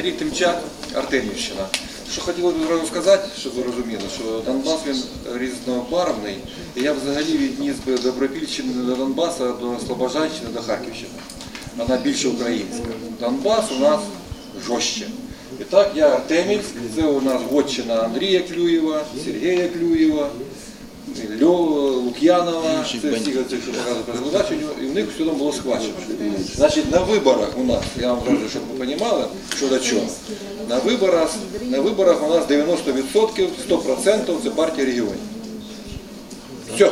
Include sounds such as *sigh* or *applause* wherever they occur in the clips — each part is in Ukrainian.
Андрій Тимчак, Артемівщина. Що хотілося б сказати, щоб ви розуміли, що Донбас він різнобарвний, і я взагалі відніс би Добропільщини до Донбаса, до Слобожанщини, до Харківщини. Вона більше українська. Донбас у нас жорстче. І так, я Артемівськ, це у нас вотчина Андрія Клюєва, Сергія Клюєва, Льо, Лук'янова, це всі ці, що показують по і в них все одно було схвачено. Значить, на виборах у нас, я вам кажу, щоб ви розуміли, що до чого. На виборах, на виборах у нас 90%, 100% це партія регіонів. Все.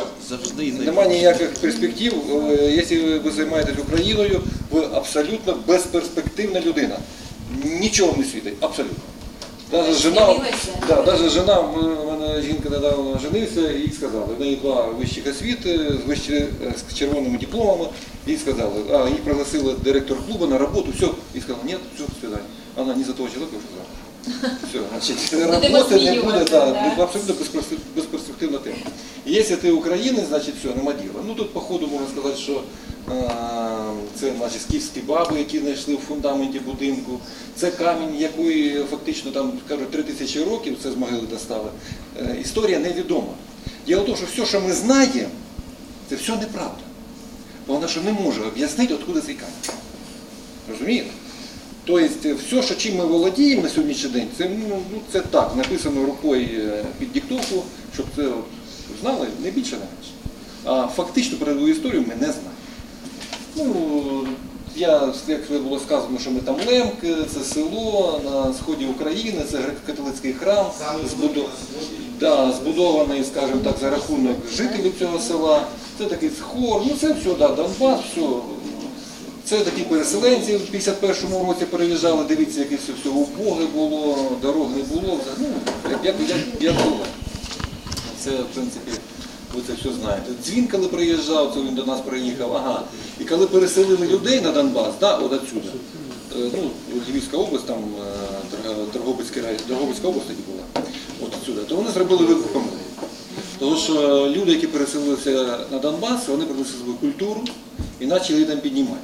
Нема ніяких перспектив. Е, Якщо ви займаєтесь Україною, ви абсолютно безперспективна людина. Нічого не світить, абсолютно. Даже жена, да, даже жена, жінка недавно женився, і їй сказали, в неї два вищих освіти з, вищі, з червоними дипломами, їй сказали, а її пригласили директор клубу на роботу, все, і сказали, ні, все, до свидання. Вона не за того чоловіка вже сказала. Все, *laughs* значить, роботи не буде, да, да. абсолютно безперспектив- безперспективна тема. Якщо ти українець, значить все, нема діла. Ну тут, походу, можна сказати, що це наші скіфські баби, які знайшли в фундаменті будинку. Це камінь, який фактично там кажуть, три тисячі років, це з могили достали. Е, Історія невідома. Діло в тому, що все, що ми знаємо, це все неправда. Бо вона що не може об'яснити, откуда цей камінь. Розумієте? Тобто все, що чим ми володіємо на сьогоднішній день, це, ну, ну, це так, написано рукою е, під диктовку, щоб це от, знали не більше, не менше. А фактично передову історію ми не знаємо. Ну, я, як було сказано, що ми там Лемки, це село на сході України, це греко-католицький храм, збудо- да, збудований, скажімо так, за рахунок жителів цього села. Це такий хор, ну це все, да, Донбас, все. Це такі переселенці в 51-му році переїжджали, дивіться, яке все убоге було, дорог не було. Ну, як, як, як, як було. Це, в принципі, це все знаєте. Дзвін, коли приїжджав, це він до нас приїхав, ага. І коли переселили людей на Донбас, да, от отсюда, е, ну, Львівська область, там е, Дрогобицька область тоді була, от отсюда, то вони зробили велику помилку. Тому що люди, які переселилися на Донбас, вони принесли свою культуру і почали її там піднімати.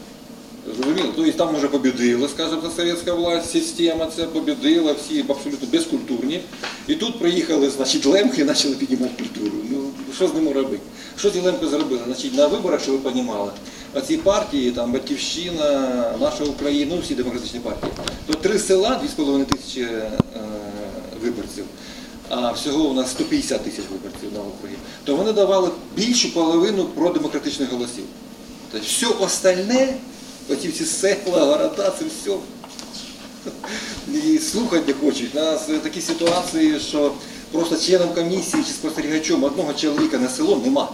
Зрозуміло? Тобто там вже побідила, скажімо, та совєтська власть, система ця побідила, всі абсолютно безкультурні. І тут приїхали, значить, лемки і почали піднімати культуру. Ну, що з ними робити? Що ці лемки зробили? Значить, на виборах, що ви розуміли, оці партії, там, Батьківщина, наша Україна, ну всі демократичні партії, то три села, 2,5 тисячі е, виборців, а всього у нас 150 тисяч виборців на округі, то вони давали більшу половину продемократичних голосів. Тобто все остальне, оці всі села, города, це все. І слухати не хочуть. У нас такі ситуації, що просто членом комісії чи спостерігачом одного чоловіка на село нема.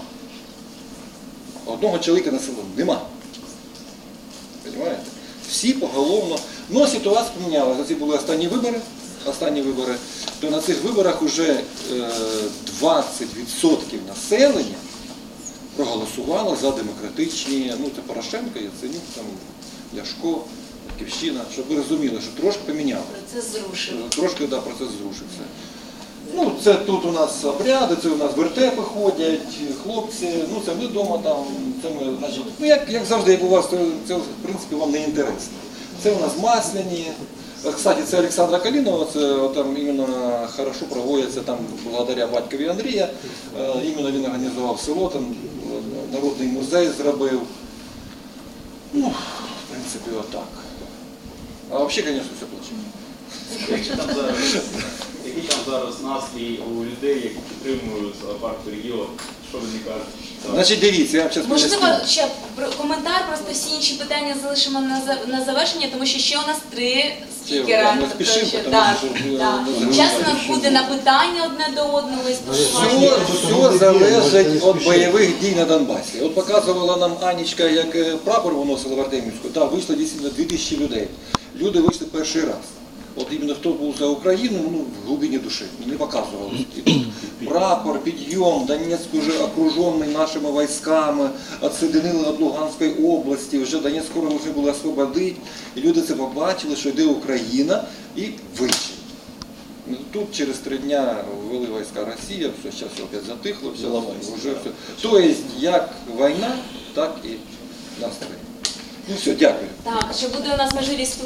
Одного чоловіка на село нема. Понимаєте? Всі поголовно. Ну, ситуація помінялася. Ці були останні вибори, останні вибори, то на цих виборах вже е, 20% населення проголосувало за демократичні, ну це Порошенко, Яценюк, там, Ляшко, Батьківщина, щоб ви розуміли, що трошки помінялося. Процес зрушив. Трошки да, процес зрушився. Ну, це тут у нас обряди, це у нас вертепи ходять, хлопці, ну це ми вдома там, це ми, значить, ну як, як завжди, як у вас, це, це в принципі вам не інтересно. Це у нас масляні. Е, Кстати, це Олександра Калінова, це там іменно хорошо проводяться там благодаря батькові Андрія. Е, Іменно він організував село, там е, народний музей зробив. Ну, в принципі, отак. А взагалі, звісно, все плачено. Який там зараз, настрій у людей, які підтримують парк регіон? Що вони кажуть? Значить, дивіться, я вам зараз Можливо, ще коментар, просто всі інші питання залишимо на за- на завершення, тому що ще у нас три спікера. Ми Тобто, спішимо, що- тому так, що вже так. не Час у нас буде на питання одне до одного і Все, спілкування. все залежить від бойових дій на Донбасі. От показувала нам Анічка, як е, прапор виносила в Артемівську. Так, вийшло дійсно 2000 людей. Люди вийшли перший раз. От іменно хто був за Україну, ну, в глибині душі, не показували. Прапор, підйом, Донецьк вже окружений нашими військами, відсоединили від Луганської області, вже Донецьк скоро вже були освободити. І люди це побачили, що йде Україна, і вийшли. Ну, Тут через три дня ввели війська Росія, все, зараз все опять затихло, все, вже все. Тобто, як війна, так і настрій. Ну все, дякую. Так, що буде у нас можливість